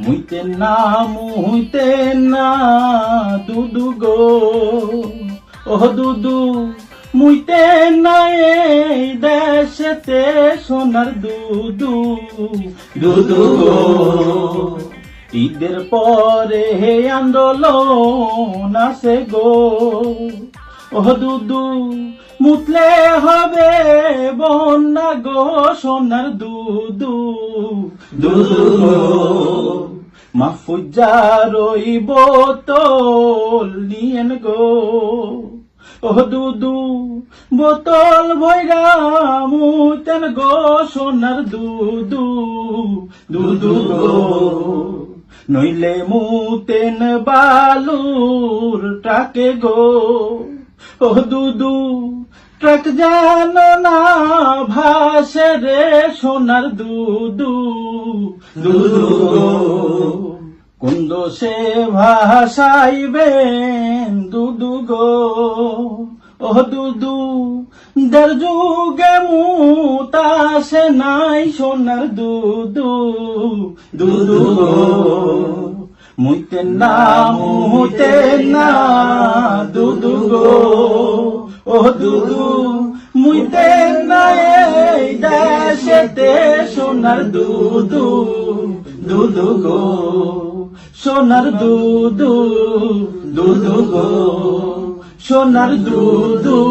মুইতে না মুইতে না, দুদু গো। ও দুদু, মুইতে না এই দেশেতে সোনার দুদু। দুদু গো, ঈদের পরে হে আন্দোলন আসে গো। ও দুদু, মুতলে হবে বন্যা গো, সোনার দুদু। দুদু গো। বোতল, নিয়েন গো। ও দুদু বোতল ভৈরা মুতেন গো সোনার দুদু দুদু গো। নইলে মুতেন বালুর টাকে গো। ও দুদু ট্রাক জানো না ভাসে রে সোনার দুদু দুদু কুন্দ সে ভাসাইবেন দুদু গো। ও দুদু, দের যুগে মুতাসে নাই সোনার দুদু। দুদু গো, মুইতে না মুতে না, দুদু গো। ও দুদু, মুইতে না, এই দেশেতে সোনার দুদু। দুদু গো। সোনার দুদু দুদু গো। সোনার গো